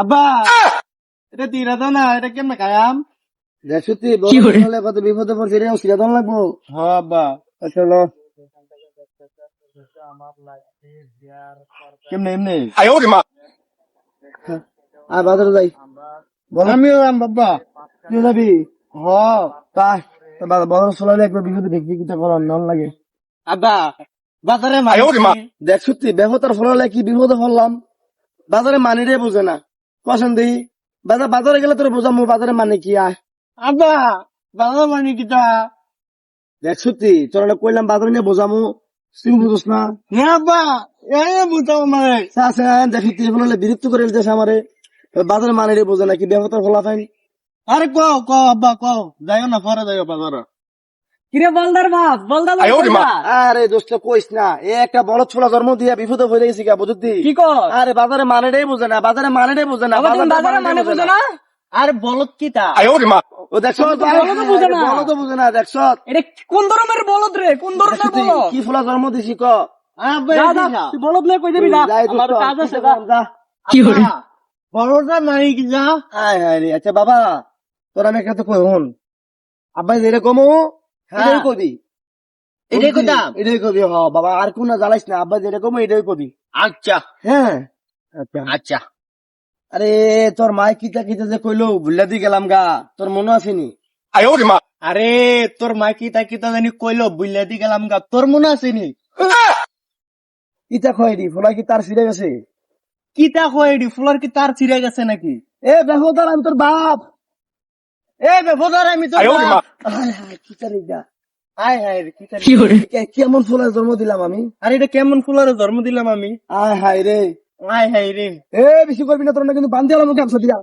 আব্বা এটা তিরা দাও না এটা কেমনে খায়াম দেখছি কি করে? বলে কত বিপদে পড়ছে রে সিরা লাগবো। হ্যাঁ আব্বা চলো কেমনে এমনি? আর বাজারে যাই। বল। আমিও আম বাবা তুই যাবি? হ তাই একবার বিপদে নন লাগে। আব্বা বাজারে ফলালে কি বিপদে ফললাম বাজারে মানি রে বুঝে না। পছন্দ বাজার বাজারে গেলে তোর বোঝামো বাজারে মানে কি আয় আব্বা বাজার মানে কিটা দেখ সত্যি তোর কইলাম বাজারে নিয়ে বোঝামো তুই বুঝোস না? না আব্বা সত্যি ফলালে বিরক্ত করে দিতেছে আমারে। বাজারে মানে রে বোঝে না কি বেহতার ফলা ফাইন? আরে কও কও আব্বা কও। যাইও না পরে যাইও বাজারে। কিরে বলদার বাপ? বলদার আরে দোস্ত কইস না এ একটা বড় ছোলা জন্ম দিয়া বিপদে হয়ে গেছি গা বুঝতি কি কর আরে বাজারে মানেটাই বোঝে না বাজারে মানেটাই বোঝে না বাজারে মানে বুঝো না? আরে বলত কিটা? ও দেখছ বুঝে না। বলো বুঝে না দেখছ এটা কোন ধরনের বলদ রে? কোন ধরনের বলদ? কি ফুলা জন্ম দিছি ক? বলদ লয়ে কই দিবি না আমার কাজ আছে কি যা। বড়টা মানে কি যা। আয় রে আচ্ছা বাবা তোর আমি একটা তো কই হন আব্বাই যেটা কমো হ্যাঁ। এটাই কবি। এটাই কইতাম? এটাই কবি হ বাবা আর কোন জ্বালাইস না যেটা কমো এটাই কবি। আচ্ছা। হ্যাঁ। আচ্ছা। আচ্ছা। আরে তোর মাই কিতা কিতা যে কইলো ভুল্লা দি গেলাম গা তোর মনে আসেনি। আরে তোর মা কিতা কিতা জানি কইলো বুইলা দি গেলাম গা তোর মনে আছে নি কিতা খয়রি ফলা কি তার ছিঁড়ে গেছে? কিতা ফুলার কি তার ছিঁড়ে গেছে নাকি? এ বেহতার আমি তোর বাপ। আমি তো হায় হায় রে কি করে কেমন ফুলের জন্ম দিলাম আমি? আরে এটা কেমন ফুলার জন্ম দিলাম আমি? আয় হায় রে। হাই হাই রে। এ বেশি করবি না তোর না কিন্তু বান্ধি আলাম গামছা দিয়া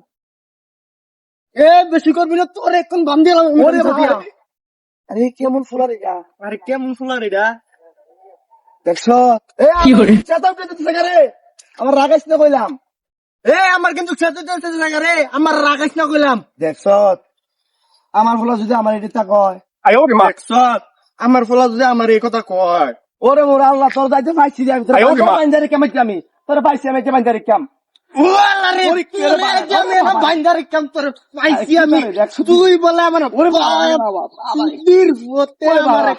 এ বেশি করবি না তোর এখন বান্ধি বাবা। আরে কেমন ফুলার গা আরে কেমন ফুলার এটা? দেখছ? এ কি করে? দিতেছে রে। আমার রাগাইস না কইলাম। এ আমার কিন্তু রে। আমার রাগাইস না কইলাম। দেখছ? আমার ফুলা যদি আমার এটা কয়। আমার ফুলা যদি আমার এই কথা কয়। ওরে মোর আল্লাহ তোর যাইতে পাইছি রে আমি তোর বাইন্দারে কেমন আমি। তোর পাইছি আমি এটা বাইন্দারে কেম ওয়ালারে কি রে যে আমি এটা বাইন্দারে কাম তোর পাইছি আমি। তুই বলে আমার।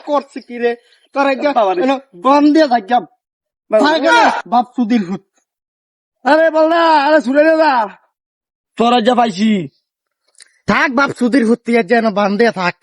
করছে কি রে? তোর দিয়ে থাকলাম বাপ হুত আরে বল না আরে শুনে না তোর যা পাইছি। থাক বাপ সুধীর তুই যেন বান্ধে থাক।